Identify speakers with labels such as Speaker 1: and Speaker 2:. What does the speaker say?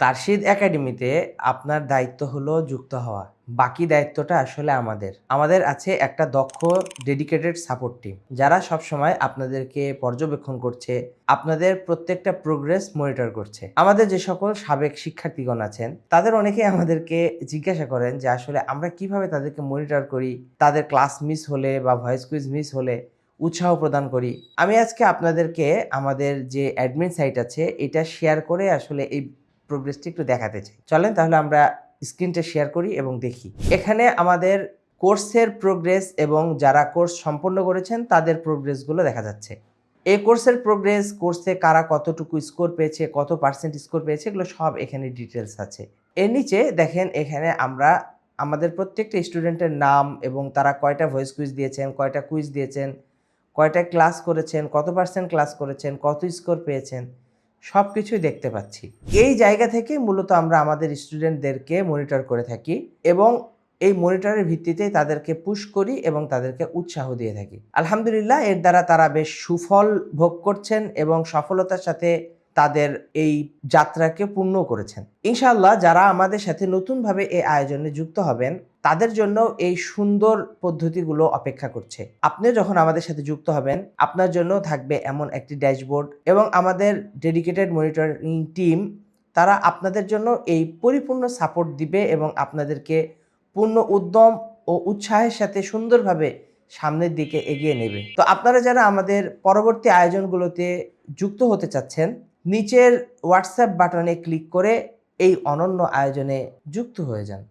Speaker 1: তারশিদ একাডেমিতে আপনার দায়িত্ব হলো যুক্ত হওয়া। বাকি দায়িত্বটা আসলে আমাদের। আমাদের আছে একটা দক্ষ ডেডিকেটেড সাপোর্ট টিম যারা সবসময় আপনাদেরকে পর্যবেক্ষণ করছে, আপনাদের প্রত্যেকটা প্রোগ্রেস মনিটর করছে। আমাদের যে সকল সাবেক শিক্ষার্থীগণ আছেন, তাদের অনেকেই আমাদেরকে জিজ্ঞাসা করেন যে আসলে আমরা কীভাবে তাদেরকে মনিটর করি, তাদের ক্লাস মিস হলে বা ভয়েস কুইজ মিস হলে উৎসাহ প্রদান করি। আমি আজকে আপনাদেরকে আমাদের যে অ্যাডমিন সাইট আছে, এটা শেয়ার করে আসলে এই প্রোগ্রেসটি একটু দেখাতে চাই। চলেন তাহলে আমরা স্ক্রিনটা শেয়ার করি এবং দেখি। এখানে আমাদের কোর্সের প্রোগ্রেস এবং যারা কোর্স সম্পন্ন করেছেন, তাদের প্রোগ্রেসগুলো দেখা যাচ্ছে। এই কোর্সের প্রোগ্রেস কোর্সে কারা কতটুকু স্কোর পেয়েছে, কত পার্সেন্ট স্কোর পেয়েছে, এগুলো সব এখানে ডিটেলস আছে। এর নিচে দেখেন, এখানে আমরা আমাদের প্রত্যেকটা স্টুডেন্টের নাম এবং তারা কয়টা ভয়েস কুইজ দিয়েছেন, কয়টা কুইজ দিয়েছেন, কয়টা ক্লাস করেছেন, কত পার্সেন্ট ক্লাস করেছেন, কত স্কোর পেয়েছেন। সব কিছুই দেখতে পাচ্ছি। এই জায়গা থেকে মূলত আমরা আমাদের স্টুডেন্টদেরকে মনিটর করে থাকি এবং এই মনিটরের ভিত্তিতে তাদেরকে পুশ করি এবং তাদেরকে উৎসাহ দিয়ে থাকি। আলহামদুলিল্লাহ, এর দ্বারা তারা বেশ সুফল ভোগ করছেন এবং সফলতার সাথে তাদের এই যাত্রাকে পূর্ণ করেছেন। ইনশাআল্লাহ, যারা আমাদের সাথে নতুনভাবে এই আয়োজনে যুক্ত হবেন তাদের জন্য এই সুন্দর পদ্ধতিগুলো অপেক্ষা করছে। আপনি যখন আমাদের সাথে যুক্ত হবেন, আপনার জন্য থাকবে এমন একটি ড্যাশবোর্ড এবং আমাদের ডেডিকেটেড মনিটরিং টিম, তারা আপনাদের জন্য এই পরিপূর্ণ সাপোর্ট দিবে এবং আপনাদেরকে পূর্ণ উদ্যম ও উৎসাহের সাথে সুন্দরভাবে সামনের দিকে এগিয়ে নেবে। তো আপনারা যারা আমাদের পরবর্তী আয়োজনগুলোতে যুক্ত হতে চাচ্ছেন, নিচের হোয়াটসঅ্যাপ বাটনে ক্লিক করে এই অনন্য আয়োজনে যুক্ত হয়ে যান।